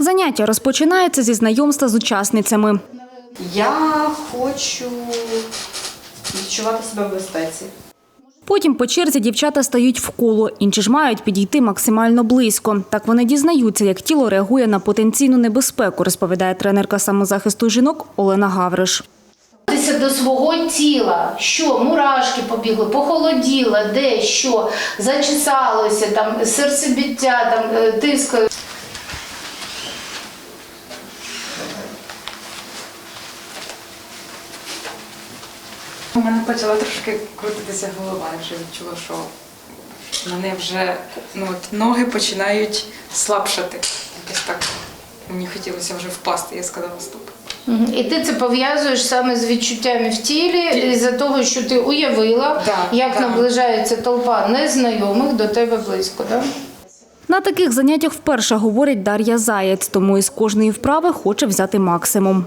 Заняття розпочинається зі знайомства з учасницями. Я хочу відчувати себе в безпеці. Потім по черзі дівчата стають в коло, інші ж мають підійти максимально близько. Так вони дізнаються, як тіло реагує на потенційну небезпеку, розповідає тренерка самозахисту жінок Олена Гавриш. Дивитися до свого тіла, що мурашки побігли, похолоділо, де що, зачесалося, там серцебіття, там е, тиск. У мене почала трошки крутитися голова, я вже відчула, що мене вже ну, от, ноги починають слабшати. Якось так мені хотілося вже впасти, я сказала стоп. І ти це пов'язуєш саме з відчуттями в тілі, із-за того, що ти уявила, Да, як да. наближається толпа незнайомих до тебе близько. Да? На таких заняттях вперше говорить Дар'я Заєць, тому із кожної вправи хоче взяти максимум.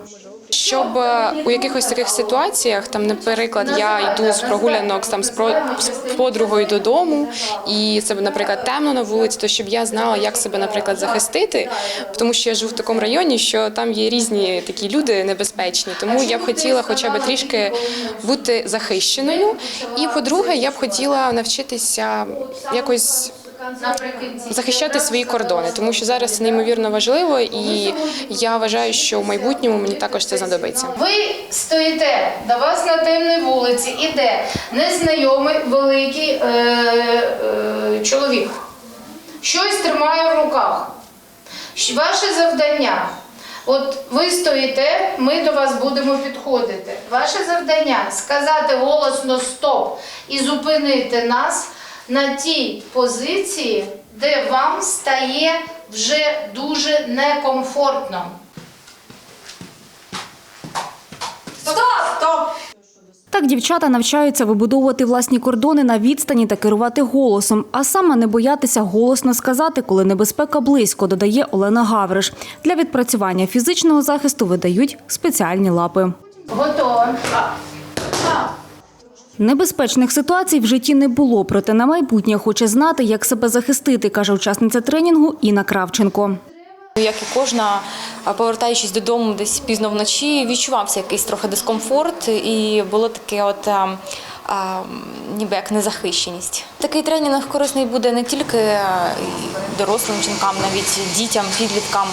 Щоб е, у якихось таких ситуаціях, там, наприклад, я йду з прогулянок там з подругою додому, і це, наприклад, темно на вулиці, то щоб я знала, як себе, наприклад, захистити, тому що я живу в такому районі, що там є різні такі люди небезпечні. Тому я б хотіла хоча б трішки бути захищеною. І по-друге, я б хотіла навчитися якось захищати свої кордони, тому що зараз це неймовірно важливо, і я вважаю, що в майбутньому мені також це знадобиться. Ви стоїте, до вас на темній вулиці іде незнайомий великий е, е, чоловік. Щось тримає в руках. Ваше завдання. От ви стоїте, ми до вас будемо підходити. Ваше завдання сказати голосно стоп і зупинити нас на тій позиції, де вам стає вже дуже некомфортно. Так дівчата навчаються вибудовувати власні кордони на відстані та керувати голосом, а саме не боятися голосно сказати, коли небезпека близько, додає Олена Гавриш. Для відпрацювання фізичного захисту видають спеціальні лапи. Готово. Небезпечних ситуацій в житті не було, проте на майбутнє хоче знати, як себе захистити, каже учасниця тренінгу Інна Кравченко. Як і кожна, повертаючись додому десь пізно вночі, відчувався якийсь трохи дискомфорт, і було таке, от а, а, ніби як незахищеність. Такий тренінг корисний буде не тільки дорослим жінкам, навіть дітям, підліткам,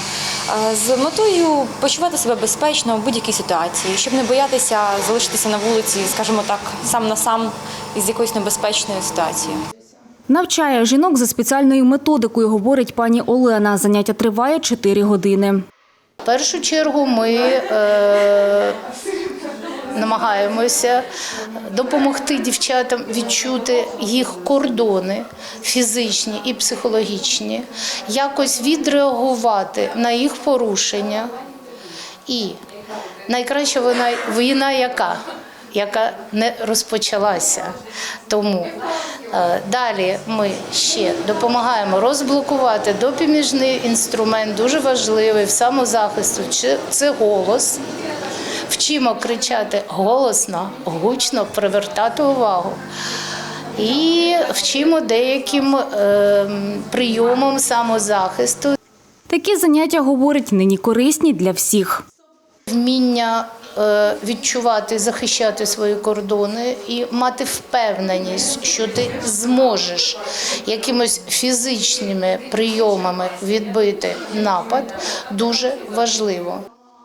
з метою почувати себе безпечно в будь-якій ситуації, щоб не боятися залишитися на вулиці, скажімо так, сам на сам із якоюсь небезпечною ситуацією. Навчає жінок за спеціальною методикою, говорить пані Олена. Заняття триває 4 години. В першу чергу ми е, намагаємося допомогти дівчатам відчути їх кордони фізичні і психологічні, якось відреагувати на їх порушення. І найкраща вона війна яка? Яка не розпочалася. Тому е, далі ми ще допомагаємо розблокувати допоміжний інструмент, дуже важливий в самозахисту. Чи- Це голос. Вчимо кричати голосно, гучно, привертати увагу. І вчимо деяким е, прийомам самозахисту. Такі заняття, говорить, нині корисні для всіх. Вміння е, відчувати, захищати свої кордони і мати впевненість, що ти зможеш якимось фізичними прийомами відбити напад, дуже важливо.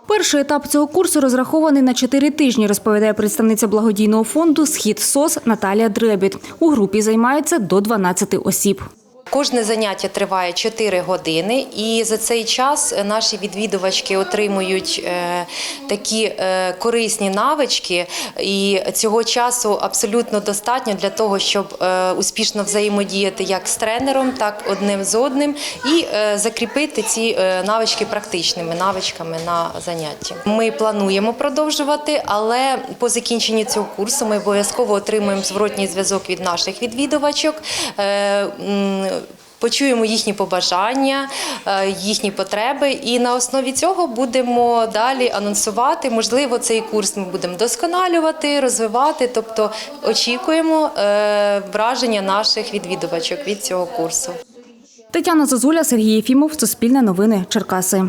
Перший етап цього курсу розрахований на чотири тижні, розповідає представниця благодійного фонду Схід СОС Наталія Дребіт. У групі займається до 12 осіб. Кожне заняття триває 4 години, і за цей час наші відвідувачки отримують е, такі е, корисні навички, і цього часу абсолютно достатньо для того, щоб е, успішно взаємодіяти як з тренером, так одним з одним, і закріпити ці навички практичними навичками на занятті. Ми плануємо продовжувати, але по закінченні цього курсу ми обов'язково отримуємо зворотній зв'язок від наших відвідувачок. Почуємо їхні побажання, е, їхні потреби, і на основі цього будемо далі анонсувати. Можливо, цей курс ми будемо досконалювати, розвивати. Тобто очікуємо е, враження наших відвідувачок від цього курсу. Тетяна Зазуля, Сергій Єфімов, Суспільне новини, Черкаси.